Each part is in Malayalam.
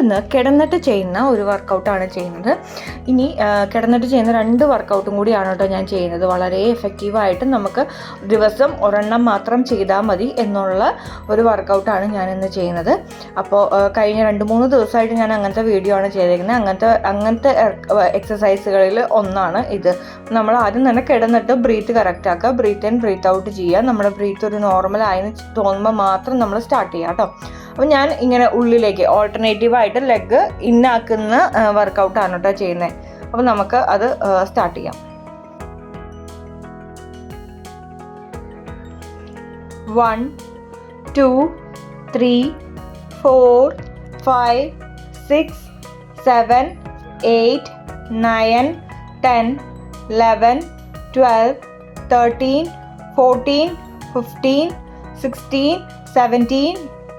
നമ്മളിന്ന് കിടന്നിട്ട് ചെയ്യുന്ന ഒരു വർക്കൗട്ടാണ് ചെയ്യുന്നത്. ഇനി കിടന്നിട്ട് ചെയ്യുന്ന രണ്ട് വർക്കൗട്ടും കൂടിയാണ് കേട്ടോ ഞാൻ ചെയ്യുന്നത്. വളരെ എഫക്റ്റീവായിട്ട് നമുക്ക് ദിവസം ഒരെണ്ണം മാത്രം ചെയ്താൽ മതി എന്നുള്ള ഒരു വർക്കൗട്ടാണ് ഞാൻ ഇന്ന് ചെയ്യുന്നത്. അപ്പോൾ കഴിഞ്ഞ രണ്ട് മൂന്ന് ദിവസമായിട്ട് ഞാൻ അങ്ങനത്തെ വീഡിയോ ആണ് ചെയ്തേക്കുന്നത്. അങ്ങനത്തെ അങ്ങനത്തെ എക്സസൈസുകളിൽ ഒന്നാണ് ഇത്. നമ്മൾ ആദ്യം തന്നെ കിടന്നിട്ട് ബ്രീത്ത് കറക്റ്റ് ആക്കുക. ബ്രീത്ത് ഇൻ ബ്രീത്ത് ഔട്ട് ചെയ്യുക. നമ്മുടെ ബ്രീത്ത് ഒരു നോർമൽ ആയെന്ന് തോന്നുമ്പോൾ മാത്രം നമ്മൾ സ്റ്റാർട്ട് ചെയ്യുക കേട്ടോ. അപ്പോൾ ഞാൻ ഇങ്ങനെ ഉള്ളിലേക്ക് ഓൾട്ടർനേറ്റീവ് ആയിട്ട് ലെഗ് ഇന്നാക്കുന്ന വർക്കൗട്ടാണ് കേട്ടോ ചെയ്യുന്നത് അപ്പോൾ നമുക്ക് അത് സ്റ്റാർട്ട് ചെയ്യാം. One two three four five six seven eight nine ten eleven twelve thirteen fourteen fifteen sixteen seventeen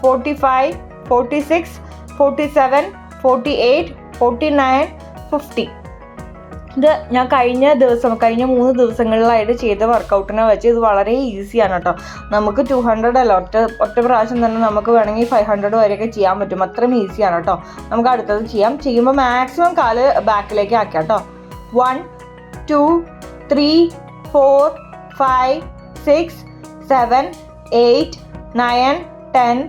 forty five forty six forty seven forty eight forty nine fifty ഇത് ഞാൻ കഴിഞ്ഞ ദിവസം കഴിഞ്ഞ മൂന്ന് ദിവസങ്ങളിലായിട്ട് ചെയ്ത വർക്കൗട്ടിനെ വെച്ച് ഇത് വളരെ ഈസിയാണ് കേട്ടോ നമുക്ക് ടു ഹൺഡ്രഡ് അല്ല ഒറ്റ ഒറ്റ പ്രാവശ്യം തന്നെ നമുക്ക് വേണമെങ്കിൽ ഫൈവ് ഹൺഡ്രഡ് വരെയൊക്കെ ചെയ്യാൻ പറ്റും. അത്രയും ഈസിയാണ് കേട്ടോ നമുക്ക് അടുത്തത് ചെയ്യാം. ചെയ്യുമ്പോൾ മാക്സിമം കാൽ ബാക്കിലേക്ക് ആക്കാം കേട്ടോ one two three four five six seven eight nine ten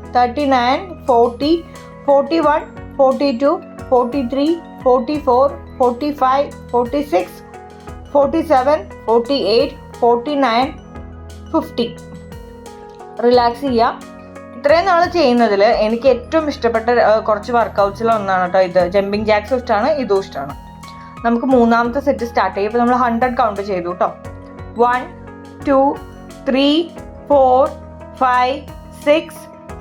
thirty nine forty forty one forty two forty three forty four forty five forty six forty seven forty eight forty nine fifty relax ചെയ്യാം. ഇത്രയും നാൾ ചെയ്യുന്നതിൽ എനിക്ക് ഏറ്റവും ഇഷ്ടപ്പെട്ട കുറച്ച് വർക്കൗട്ട്സിൽ ഒന്നാണ് കേട്ടോ ഇത്. ജമ്പിങ് ജാക്സും ഇഷ്ടമാണ് ഇതും ഇഷ്ടമാണ് നമുക്ക് മൂന്നാമത്തെ സെറ്റ് സ്റ്റാർട്ട് ചെയ്യും ഇപ്പോൾ നമ്മൾ ഹൺഡ്രഡ് കൗണ്ട് ചെയ്തു കേട്ടോ one two three four five six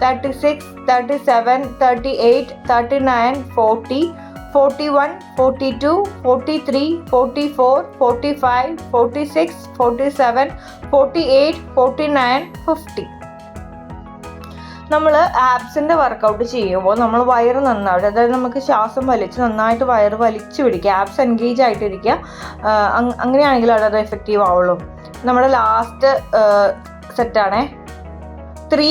36, 37, 38, 39, 40, 41, 42, 43, 44, 45, 46, 47, 48, 49, 50. നമ്മൾ ആപ്സിന്റെ വർക്കൗട്ട് ചെയ്യുമ്പോൾ നമ്മൾ വയറ് നന്നാവട്ടെ. അതായത് നമുക്ക് ശ്വാസം വലിച്ച് നന്നായിട്ട് വയറ് വലിച്ചു പിടിക്കുക. ആപ്സ് എൻഗേജ് ആയിട്ടിരിക്കുക. അങ്ങനെയാണെങ്കിൽ അവിടെ അത് എഫക്റ്റീവ് ആവുള്ളൂ. നമ്മുടെ last സെറ്റാണേ three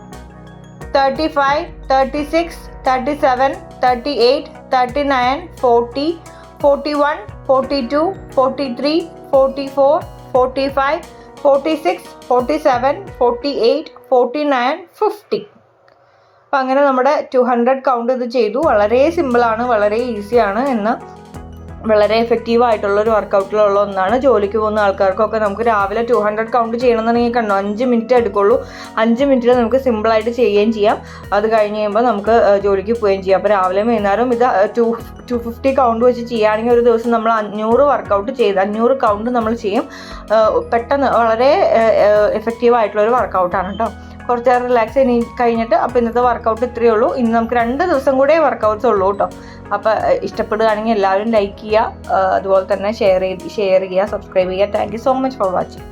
thirty five thirty six thirty seven thirty eight thirty nine forty forty one forty two forty three forty four forty five forty six forty seven forty eight forty nine fifty അപ്പം അങ്ങനെ നമ്മുടെ ടു ഹൺഡ്രഡ് കൗണ്ട് ഇത് ചെയ്തു. വളരെ സിമ്പിളാണ് വളരെ ഈസിയാണ് എന്ന് വളരെ എഫക്റ്റീവ് ആയിട്ടുള്ള ഒരു വർക്കൗട്ടിലുള്ള ഒന്നാണ്. ജോലിക്ക് പോകുന്ന ആൾക്കാർക്കൊക്കെ നമുക്ക് രാവിലെ ടു ഹൺഡ്രഡ് കൗണ്ട് ചെയ്യണമെന്നുണ്ടെങ്കിൽ കണ്ടോ അഞ്ച് മിനിറ്റ് എടുക്കുള്ളൂ. അഞ്ച് മിനിറ്റിൽ നമുക്ക് സിമ്പിളായിട്ട് ചെയ്യുകയും ചെയ്യാം. അത് കഴിഞ്ഞ് കഴിയുമ്പോൾ നമുക്ക് ജോലിക്ക് പോവുകയും ചെയ്യാം. അപ്പോൾ രാവിലെ വൈകുന്നേരം ഇത് ടു ടു ഫിഫ്റ്റി കൗണ്ട് വെച്ച് ചെയ്യുകയാണെങ്കിൽ ഒരു ദിവസം നമ്മൾ അഞ്ഞൂറ് വർക്കൗട്ട് ചെയ്ത് അഞ്ഞൂറ് കൗണ്ട് നമ്മൾ ചെയ്യും. പെട്ടെന്ന് വളരെ എഫക്റ്റീവ് ആയിട്ടുള്ള ഒരു വർക്കൗട്ടാണ് കേട്ടോ കുറച്ച് നേരം റിലാക്സ് ചെയ്ത് കഴിഞ്ഞിട്ട് അപ്പോൾ ഇന്നത്തെ വർക്കൗട്ട് ഇത്രയേ ഉള്ളൂ. ഇനി നമുക്ക് രണ്ട് ദിവസം കൂടെ വർക്കൗട്ട്സ് ഉള്ളൂ കേട്ടോ. അപ്പോൾ ഇഷ്ടപ്പെടുകയാണെങ്കിൽ എല്ലാവരും ലൈക്ക് ചെയ്യുക. അതുപോലെ തന്നെ ഷെയർ ചെയ്ത് ഷെയർ ചെയ്യുക സബ്സ്ക്രൈബ് ചെയ്യുക. Thank you so much for watching